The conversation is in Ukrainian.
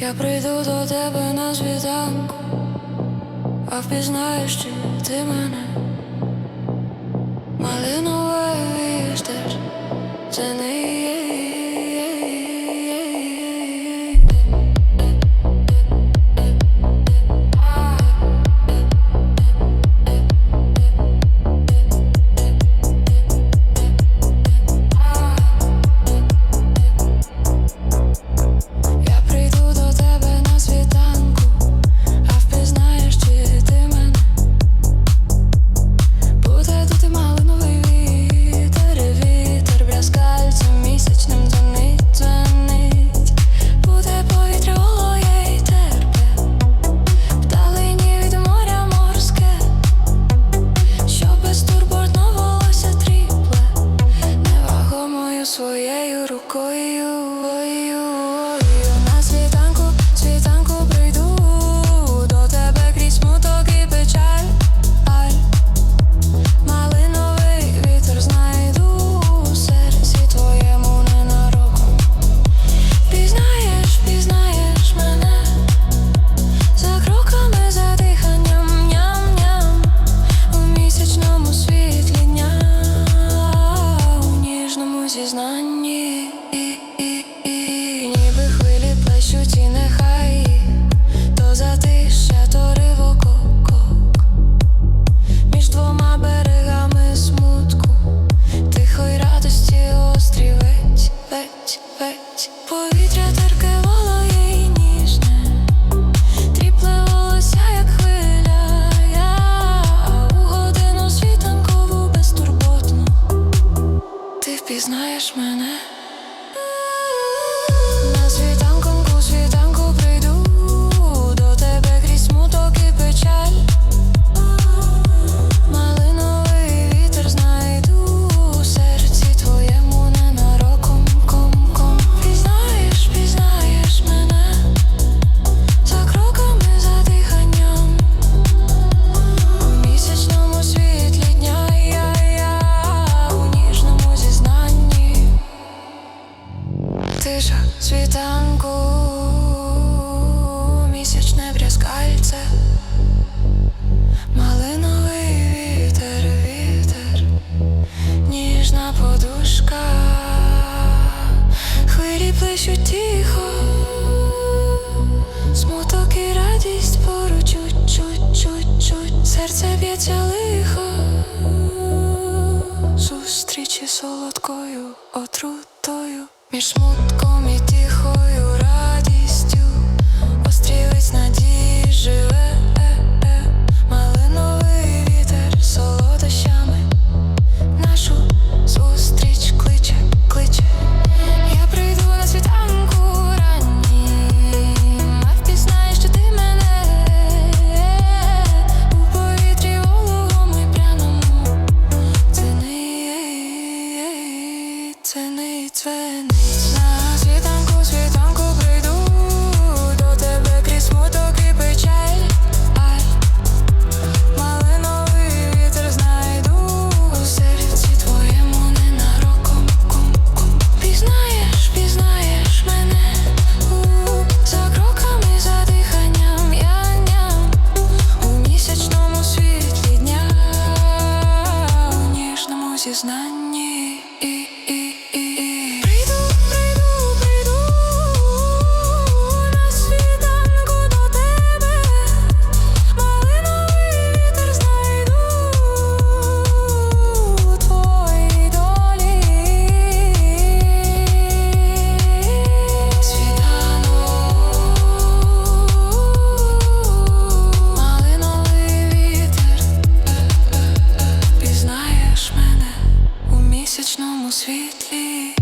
Я прийду до тебе на світанку, а впізнаєш, чи ти мене. She's not. подушка, хвилі плещуть тихо, смуток і радість поруч чуть, чуть, чуть, серце б'ється лихо, зустрічі солодкою отрутою. Між смутком. 每当过去。нічному світлі.